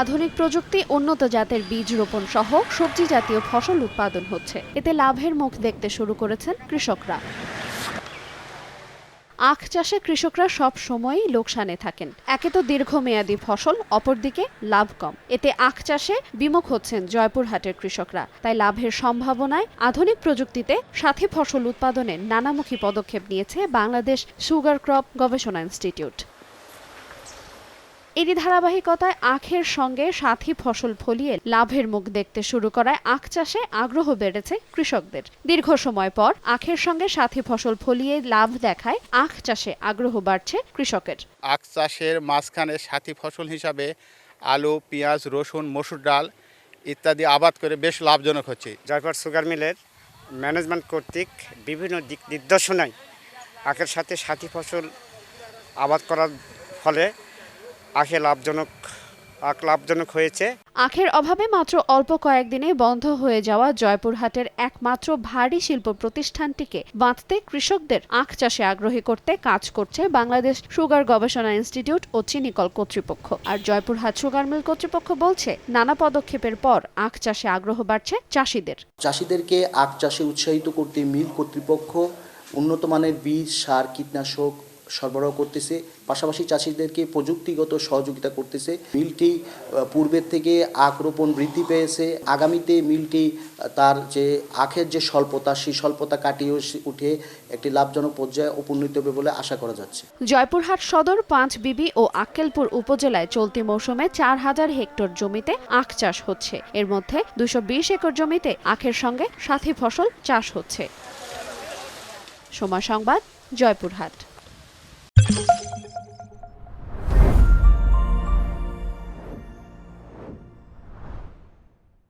আধুনিক প্রযুক্তি, উন্নত জাতের বীজ রোপণ সহ সবজি জাতীয় ফসল উৎপাদন হচ্ছে। এতে লাভের মুখ দেখতে শুরু করেছেন কৃষকরা। আখ চাষে কৃষকরা সব সময়ই লোকসানে থাকেন। একে তো দীর্ঘমেয়াদী ফসল, অপরদিকে লাভ কম। এতে আখ চাষে বিমুখ হচ্ছেন জয়পুরহাটের কৃষকরা। তাই লাভের সম্ভাবনায় আধুনিক প্রযুক্তিতে সাথী ফসল উৎপাদনে নানামুখী পদক্ষেপ নিয়েছে বাংলাদেশ সুগার ক্রপ গবেষণা ইনস্টিটিউট। এরই ধারাবাহিকতায় আখের সঙ্গে সাথী ফসল ফলিয়ে লাভের মুখ দেখতে শুরু করায় আখ চাষে আগ্রহ বেড়েছে কৃষকদের। দীর্ঘ সময় পর আখের সঙ্গে সাথী ফসল ফলিয়ে লাভ দেখায় আখ চাষে আগ্রহ বাড়ছে কৃষকের। আখ চাষের মাঝখানে সাথী ফসল হিসাবে আলু পেঁয়াজ রসুন মসুর ডাল ইত্যাদি আবাদ করে বেশ লাভজনক হচ্ছে। জয়পুর সুগার মিলের ম্যানেজমেন্ট কর্তৃক বিভিন্ন দিক নির্দেশনায় আখের সাথে সাথী ফসল আবাদ করার ফলে আখে লাভজনক আখ লাভজনক হয়েছে। আখের অভাবে মাত্র অল্প কয়েকদিনে বন্ধ হয়ে যাওয়া জয়পুরহাটের একমাত্র ভারী শিল্প প্রতিষ্ঠানটিকে বাঁধতে কৃষকদের আখ চাষে আগ্রহী করতে কাজ করছে বাংলাদেশ সুগার গবেষণা ইনস্টিটিউট ও চিনিকল কর্তৃপক্ষ। আর জয়পুরহাট সুগার মিল কর্তৃপক্ষ বলছে নানা পদক্ষেপের পর আখ চাষে আগ্রহ বাড়ছে চাষিদের। চাষিদেরকে আখ চাষে উৎসাহিত করতে মিল কর্তৃপক্ষ উন্নত মানের বীজ সার কীটনাশক সরবরাহ করতেছে। পাশাপাশি চাষিদেরকে প্রযুক্তিগত সহযোগিতা করতেছে। মিলটি পূর্বের থেকে আখ রোপণ বৃদ্ধি পেয়েছে। আগামীতে মিলটি তার যে আখের যে স্বল্পতা, সেই স্বল্পতা কাটিয়ে উঠে একটি লাভজনক পর্যায়ে উপনীত হবে বলে আশা করা যাচ্ছে। জয়পুরহাট সদর, পাঁচ বিবি ও আক্কেলপুর উপজেলায় চলতি মৌসুমে চার হাজার হেক্টর জমিতে আখ চাষ হচ্ছে। এর মধ্যে দুশো একর জমিতে আখের সঙ্গে সাথী ফসল চাষ হচ্ছে। সময় সংবাদ, জয়পুরহাট।